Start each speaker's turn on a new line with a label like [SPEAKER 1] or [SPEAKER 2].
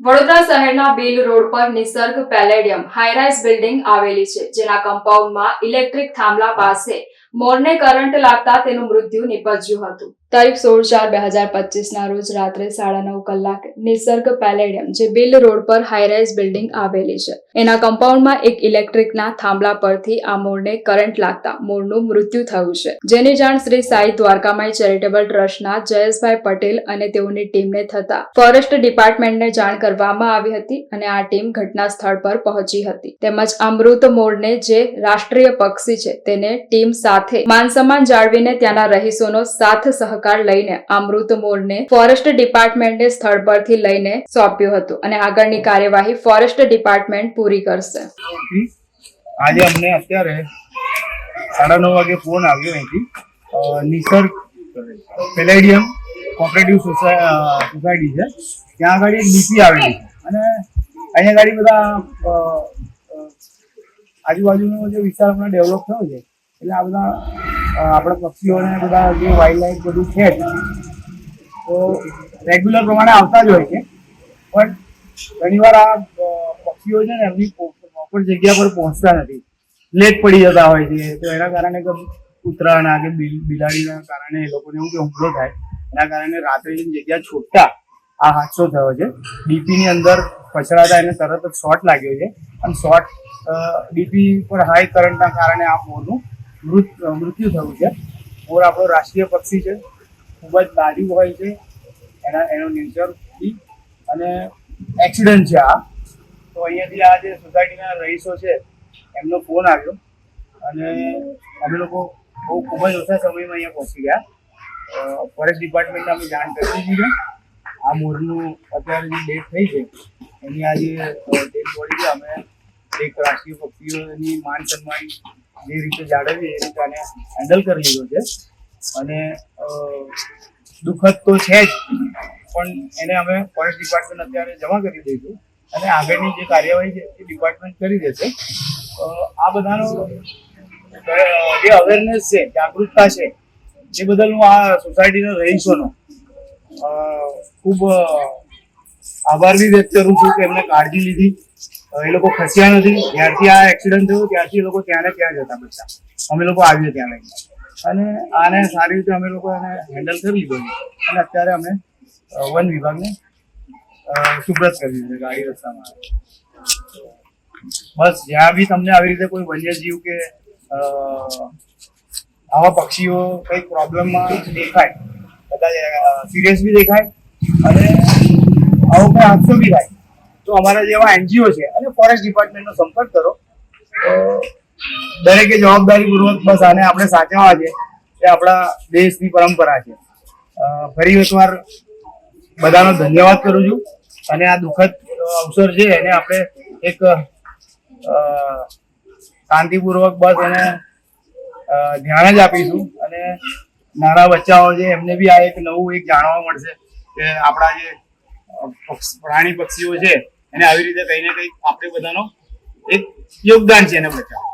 [SPEAKER 1] વડોદરા શહેરના bill road પર નિસર્ગ palladium high-rise building આવેલી છે, જેના કમ્પાઉન્ડમાં ઇલેક્ટ્રિક થાંભલા પાસે મોરને કરંટ લાગતા તેનું મૃત્યુ નિપજ્યું હતું. તારીખ સોળ ચાર બે હજાર પચીસના રોજ રાત્રે સાડા નવ કલાકે નિસર્ગ પેલેડિયમ, જે બિલ રોડ પર હાઈરાઇઝ બિલ્ડિંગ આવેલી છે. એના કમ્પાઉન્ડમાં એક ઇલેક્ટ્રિકના થાંભલા પરથી આ મોરને કરંટ લાગતા મોરનું મૃત્યુ થયું છે. જેની જાણ શ્રી સાઈ દ્વારકામાઈ ચેરિટેબલ ટ્રસ્ટના જયેશભાઈ પટેલ અને તેઓની ટીમને થતા ફોરેસ્ટ ડિપાર્ટમેન્ટને જાણ કરવામાં આવી હતી અને આ ટીમ ઘટના સ્થળ પર પહોંચી હતી. તેમજ આ મૃત મોરને જે રાષ્ટ્રીય પક્ષી છે તેને ટીમ સાથે માન સન્માન જાળવીને ત્યાંના રહીશોનો સાથ સહકાર લઈને અમૃત મોરને ફોરેસ્ટ ડિપાર્ટમેન્ટને સ્થળ પરથી લઈને સોંપ્યું હતું અને આગળની કાર્યવાહી ફોરેસ્ટ ડિપાર્ટમેન્ટ પૂરી કરશે.
[SPEAKER 2] આજે અમને અત્યારે સાડા નવ વાગે ફોન આવ્યો અહીંથી. નિસર્ગ પેલેડિયમ કોપરેટિવ સોસાયટી છે. ત્યાં આગળ એક ડીપી આવેલી છે. અને અહીંયા આગળ બધા આજુબાજુનો જે વિસ્તાર હમણાં ડેવલપ થયો છે એટલે આ બધા આપણા પક્ષીઓને બધા જે વાઇલ્ડ લાઈફ બધું છે તો રેગ્યુલર પ્રમાણે આવતા જ હોય છે. પણ ઘણીવાર આ પક્ષીઓ છે ને એમની પ્રોપર જગ્યા પર પહોંચતા નથી. લેટ પડી જતા હોય છે. તો એના કારણે કૂતરાના કે બિલાડીના કારણે એ લોકોને એવું કે હુમલો થાય. એના કારણે રાત્રે જગ્યા છોડતા આ હાદસો થયો છે. ડીપીની અંદર પછડાતા એને તરત જ શોર્ટ લાગ્યો છે. અને શોર્ટ ડીપી પર હાઈ કરંટના કારણે આ મોરનું મૃત્યુ થયું છે. મોર આપણો રાષ્ટ્રીય પક્ષી છે. ખૂબ જ નાજુક હોય છે. એના, એનો નેચર અને એક્સિડન્ટ છે આ. તો અહીંયાથી આ જે સોસાયટીના રહીશો છે, એમનો ફોન આવ્યો. અને અમે લોકો બહુ ખૂબ જ ઓછા સમયમાં અહીંયા પહોંચી ગયા. ફોરેસ્ટ ડિપાર્ટમેન્ટને અમે જાણ કરી દીધી છે. આ મોરનું અત્યારે જે ડેટ થઈ છે, એની આજે ડેટ બોડી છે. અમે એક રાષ્ટ્રીય પક્ષીઓની માન સન્માન જે રીતે જાળવી એ રીતે હેન્ડલ કરી લીધો છે. અને દુઃખદ તો છે જ, પણ એને અમે ફોરેસ્ટ ડિપાર્ટમેન્ટ અત્યારે જમા કરી દઈશું. અને આગળની જે કાર્યવાહી છે એ ડિપાર્ટમેન્ટ કરી દેશે. આ બધાનો જે અવેરનેસ છે, જાગૃતતા છે, એ બદલ હું આ સોસાયટીના રહીશોનો ખૂબ આભાર બી વ્યક્ત કરું છું કે એમને કાળજી લીધી. એ લોકો ખસ્યા નથી. જ્યારથી આ એક્સિડન્ટ થયો, ત્યારથી એ લોકો ત્યાં ને ત્યાં જતા બધા. અમે લોકો આવ્યો ત્યાં લઈને. અને આને સારી રીતે અમે લોકો એને હેન્ડલ કરી લીધો અને અત્યારે અમે વન વિભાગને સુબ્રત કરી છે ગાડી રસ્તામાં. બસ, જ્યાં બી તમને આવી રીતે કોઈ વન્યજીવ કે આવા પક્ષીઓ કંઈક પ્રોબ્લેમમાં દેખાય, કદાચ સિરિયસ બી દેખાય, અને આવો કોઈ હાદસો બી થાય તો અમારા જેવા એનજીઓ છે. અને ફોરેસ્ટ ડિપાર્ટમેન્ટનો સંપર્ક કરો. તો દરેકે જવાબદારીપૂર્વક બસ આને આપણે સાચવવા છે. એ આપણા દેશની પરંપરા છે. ફરી એકવાર બધાનો ધન્યવાદ કરું છું. અને આ દુઃખદ અવસર છે, એને આપણે એક શાંતિપૂર્વક બસ એને ધ્યાન જ આપીશું. અને નાના બચ્ચાઓ છે, એમને બી આ એક નવું એક જાણવા મળશે કે આપણા જે પ્રાણી પક્ષીઓ છે એને આવી રીતે કંઈ ને કંઈક આપણે બધાનો એક યોગદાન છે એને બચાવવા.